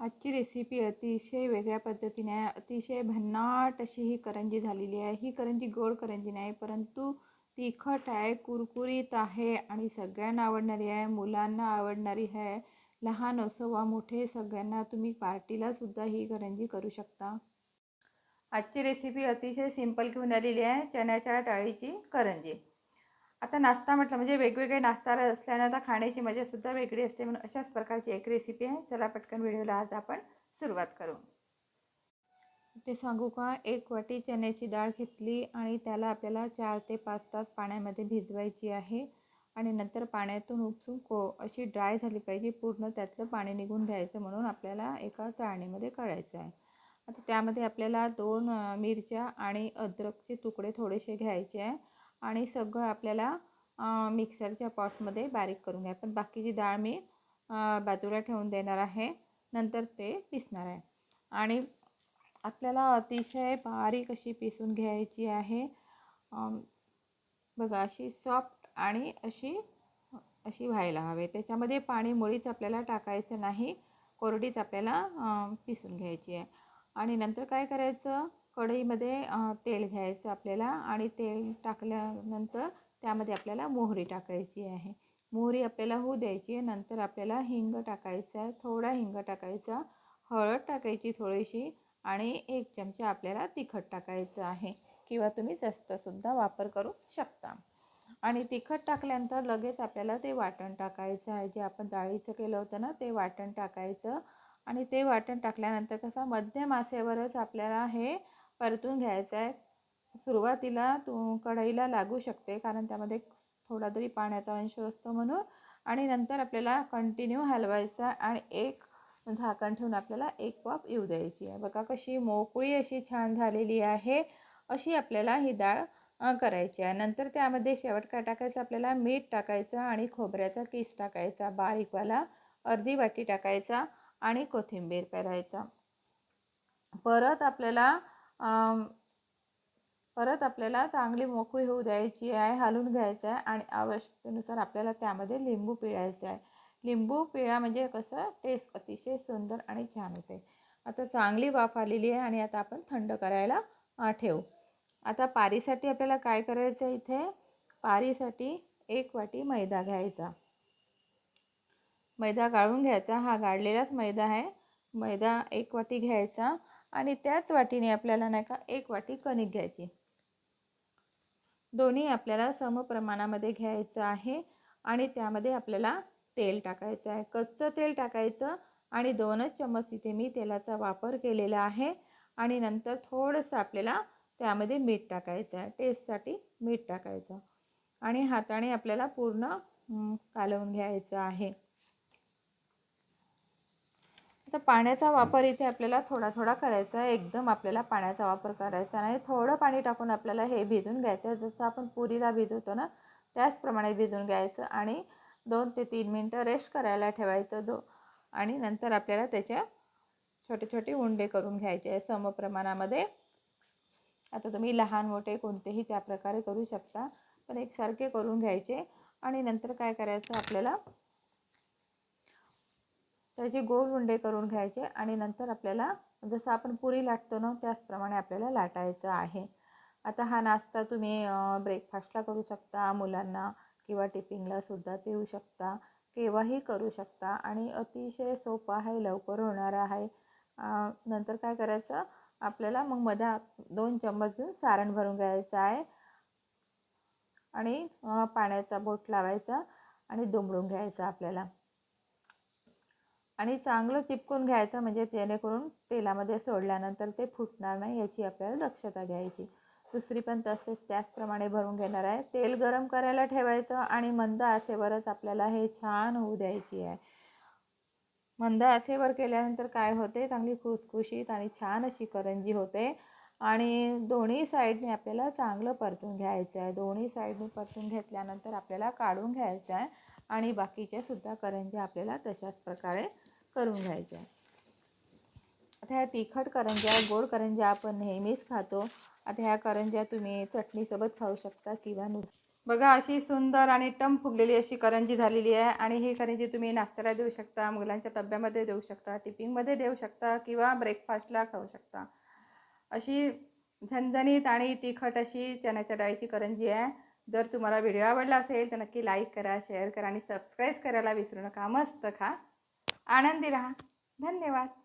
आजची रेसिपी अतिशय वेगळ्या पद्धतीने आहे. अतिशय भन्नाट अशी ही करंजी झालेली आहे. ही करंजी गोड करंजी नाही परंतु तिखट आहे कुरकुरीत आहे आणि सगळ्यांना आवडणारी आहे मुलांना आवडणारी आहे. लहान असो वा मोठे सगळ्यांना तुम्ही पार्टीलासुद्धा ही करंजी करू शकता. आजची रेसिपी अतिशय सिंपल घेऊन आलेली आहे. चण्याच्या डाळीची करंजी. आता नाश्ता म्हटलं म्हणजे वेगवेगळे नाश्ता असल्यानं आता खाण्याची मजासुद्धा वेगळी असते म्हणून अशाच प्रकारची एक रेसिपी आहे. चला पटकन व्हिडिओला आज आपण सुरुवात करू. ते सांगू का? एक वाटी चण्याची डाळ घेतली आणि त्याला आपल्याला चार ते पाच तास पाण्यामध्ये भिजवायची आहे आणि नंतर पाण्यातून उपसून को अशी ड्राय झाली पाहिजे. पूर्ण त्यातलं पाणी निघून घ्यायचं म्हणून आपल्याला एका चाळणीमध्ये काढायचं आहे. आता त्यामध्ये आपल्याला दोन मिरच्या आणि अद्रकचे तुकडे थोडेसे घ्यायचे आहे. आणि सगळं आपल्याला मिक्सरच्या पॉटमध्ये बारीक करून घ्या. पण बाकीची डाळ मी बाजूला ठेवून देणार आहे. नंतर ते पिसणार आहे. आणि आपल्याला अतिशय बारीक अशी पिसून घ्यायची आहे. बघा अशी सॉफ्ट आणि अशी अशी व्हायला हवे. त्याच्यामध्ये पाणी मुळीच आपल्याला टाकायचं नाही. कोरडीच आपल्याला पिसून घ्यायची आहे. आणि नंतर काय करायचं? कढईमध्ये तेल घ्यायचं आपल्याला आणि तेल टाकल्यानंतर त्यामध्ये आपल्याला मोहरी टाकायची आहे. मोहरी आपल्याला होऊ द्यायची आहे. नंतर आपल्याला हिंग टाकायचा आहे. थोडा हिंग टाकायचा हळद टाकायची थोडीशी आणि एक चमचा आपल्याला तिखट टाकायचं आहे. किंवा तुम्ही जास्तसुद्धा वापर करू शकता. आणि तिखट टाकल्यानंतर लगेच आपल्याला ते वाटण टाकायचं आहे. जे आपण डाळीचं केलं होतं ना ते वाटण टाकायचं. आणि ते वाटण टाकल्यानंतर कसं मध्यम आसेवरच आपल्याला हे परतून घ्यायचं आहे. सुरुवातीला तू कढईला लागू शकते कारण त्यामध्ये थोडा तरी पाण्याचा अंश असतो म्हणून. आणि नंतर आपल्याला कंटिन्यू हलवायचा आणि एक झाकण ठेवून आपल्याला एक वाफ येऊ द्यायची आहे. बघा कशी मोकळी अशी छान झालेली आहे. अशी आपल्याला ही डाळ करायची आहे. नंतर त्यामध्ये शेवट काय टाकायचं आपल्याला मीठ टाकायचं आणि खोबऱ्याचा किस टाकायचा बारीकवाला अर्धी वाटी टाकायचा आणि कोथिंबीर पेरायचा. परत आपल्याला परत आपल्याला चांगली मोकळी होऊ द्यायची आहे हलून घ्यायचं आहे आणि आवश्यकतेनुसार आपल्याला त्यामध्ये लिंबू पिळायचं आहे. लिंबू पिळा म्हणजे कसं? टेस्ट अतिशय सुंदर आणि छान होते. आता चांगली वाफ आलेली आहे आणि आता आपण थंड करायला ठेवू. आता पारीसाठी आपल्याला काय करायचं आहे इथे? पारीसाठी एक वाटी मैदा घ्यायचा. मैदा गाळून घ्यायचा. हा गाळलेलाच मैदा आहे. मैदा एक वाटी घ्यायचा. आणि त्याच वाटीने आपल्याला नाही का एक वाटी कणिक घ्यायची. दोन्ही आपल्याला समप्रमाणामध्ये घ्यायचं आहे आणि त्यामध्ये आपल्याला तेल टाकायचं आहे. कच्चं तेल टाकायचं आणि दोनच चम्मच इथे मी तेलाचा वापर केलेला आहे आणि नंतर थोडंसं आपल्याला त्यामध्ये मीठ टाकायचं आहे. टेस्टसाठी मीठ टाकायचं. आणि हाताने आपल्याला पूर्ण कालवून घ्यायचं आहे. तर पाण्याचा वापर इथे आपल्याला थोडा थोडा करायचा आहे. एकदम आपल्याला पाण्याचा वापर करायचा नाही. थोडं पाणी टाकून आपल्याला हे भिजून घ्यायचं आहे. जसं आपण पुरीला भिजवतो ना त्याचप्रमाणे भिजून घ्यायचं आणि दोन ते तीन मिनटं रेस्ट करायला ठेवायचं दो आणि नंतर आपल्याला त्याच्या छोटे छोटे उंडे करून घ्यायचे आहे समप्रमाणामध्ये आता तुम्ही लहान मोठे कोणतेही त्या प्रकारे करू शकता. पण एकसारखे करून घ्यायचे. आणि नंतर काय करायचं आपल्याला? त्याचे गोल उंडे करून घ्यायचे आणि नंतर आपल्याला जसं आपण पुरी लाटतो ना त्याचप्रमाणे आपल्याला लाटायचं आहे. आता हा नाश्ता तुम्ही ब्रेकफास्टला करू शकता मुलांना किंवा टिफिनला सुद्धा देऊ शकता केव्हाही करू शकता आणि अतिशय सोपं आहे लवकर होणार आहे. नंतर काय करायचं आपल्याला मग मधा दोन चम्मच घेऊन सारण भरून घ्यायचं आहे. आणि पाण्याचा बोट लावायचा आणि दुमडून घ्यायचा आपल्याला. आणि चांगलं चिपकून घ्यायचं म्हणजे जेणेकरून तेलामध्ये सोडल्यानंतर ते फुटणार नाही याची आपल्याला दक्षता घ्यायची. दुसरी पण तसेच त्याचप्रमाणे भरून घेणार आहे. तेल गरम करायला ठेवायचं आणि मंद आसेवरच आपल्याला हे छान होऊ द्यायची आहे. मंद आसेवर केल्यानंतर काय होते? चांगली खुसखुशीत आणि छान अशी करंजी होते. आणि दोन्ही साईडने आपल्याला चांगलं परतून घ्यायचं आहे. दोन्ही साईडने परतून घेतल्यानंतर आपल्याला काढून घ्यायचं आहे. आणि बाकीच्या सुद्धा करंज्या आपल्याला तशाच प्रकारे करून घ्यायच्या आता ह्या तिखट करंज्या गोड करंज्या आपण नेहमीच खातो. आता ह्या करंज्या तुम्ही चटणीसोबत खाऊ शकता किंवा नुस बघा अशी सुंदर आणि टम फुगलेली अशी करंजी झालेली आहे आणि ही करंजी तुम्ही नाश्त्याला देऊ शकता मुलांच्या डब्यामध्ये देऊ शकता टिफिनमध्ये देऊ शकता किंवा ब्रेकफास्टला खाऊ शकता. अशी झणझणीत आणि तिखट अशी चण्याच्या डाळीची करंजी आहे. जर तुम्हाला व्हिडिओ आवडला असेल तर नक्की लाईक करा शेअर करा आणि सबस्क्राईब करायला विसरू नका. मस्त खा. आनंदी राहा. धन्यवाद.